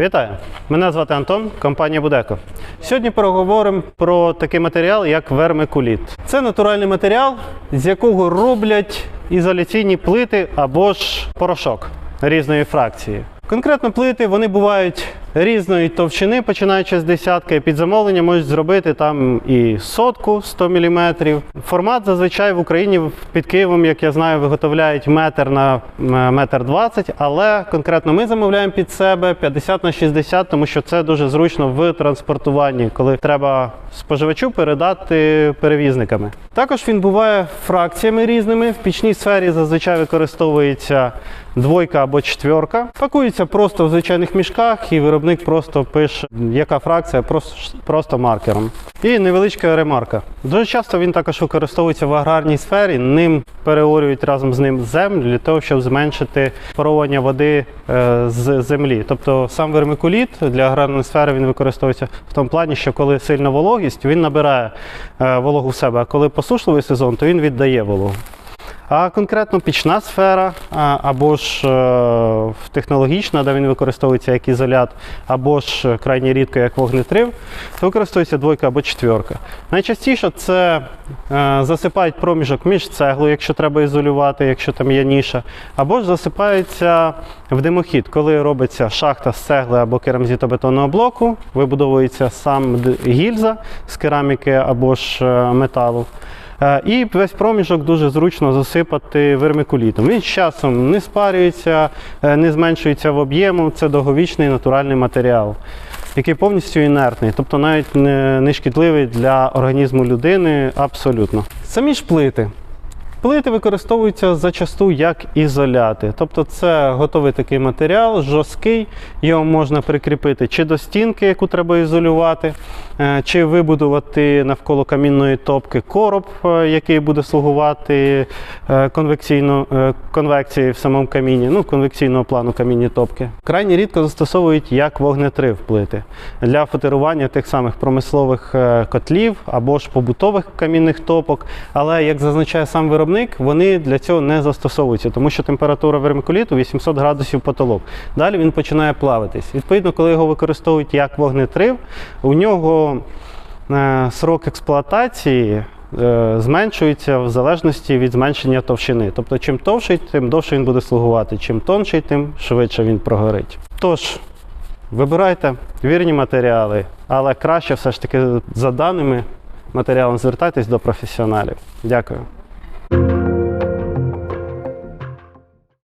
Вітаю! Мене звати Антон, компанія Будеко. Сьогодні поговоримо про такий матеріал, як вермикуліт. Це натуральний матеріал, з якого роблять ізоляційні плити або ж порошок різної фракції. Конкретно плити вони бувають різної товщини, починаючи з десятки. Під замовлення можуть зробити там і сотку 100 мм. Формат зазвичай в Україні під Києвом, як я знаю, виготовляють метр на м, метр 20, але конкретно ми замовляємо під себе 50 на 60, тому що це дуже зручно в транспортуванні, коли треба споживачу передати перевізниками. Також він буває фракціями різними. В пічній сфері зазвичай використовується двойка або четверка. Пакується просто в звичайних мішках, і виробник просто пише, яка фракція, просто, просто маркером. І невеличка ремарка. Дуже часто він також використовується в аграрній сфері. Ним переорюють разом з ним землю для того, щоб зменшити парування води е, з землі. Тобто сам вермикуліт для аграрної сфери він використовується в тому плані, що коли сильна вологість, він набирає е, вологу в себе, а коли посушливий сезон, то він віддає вологу. А конкретно пічна сфера, або ж е, технологічна, де він використовується як ізолят, або ж е, крайні рідко як вогнетрив, то використовується двойка або четверка. Найчастіше це е, засипають проміжок між цеглою, якщо треба ізолювати, якщо там є ніша, або ж засипається в димохід, коли робиться шахта з цегли або керамзітобетонного блоку, вибудовується сам гільза з кераміки або ж металу. Е, І весь проміжок дуже зручно засипати вермикулітом. Він з часом не спарюється, е, не зменшується в об'єму. Це довговічний натуральний матеріал, який повністю інертний, тобто навіть не, шкідливий для організму людини абсолютно. Самі ж плити. Плити використовуються зачасту як ізоляти. Тобто це готовий такий матеріал, жорсткий, його можна прикріпити чи до стінки, яку треба ізолювати, е, чи вибудувати навколо камінної топки короб, е, який буде слугувати е, конвекційно, конвекції в самому каміні, ну, конвекційного плану камінні топки. Крайні рідко застосовують як вогнетрив плити для фотерування тих самих промислових котлів або ж побутових камінних топок. Але як зазначає сам виробник, вони для цього не застосовуються, тому що температура вермикуліту 800 градусів потолок. Далі він починає плавитись. Відповідно, коли його використовують як вогнетрив, у нього е, срок експлуатації. е, Зменшується в залежності від зменшення товщини. Тобто, чим товший, тим довше він буде слугувати. Чим тонший, тим швидше він прогорить. Тож, вибирайте вірні матеріали, але краще все ж таки за даними матеріалами звертайтесь до професіоналів. Дякую.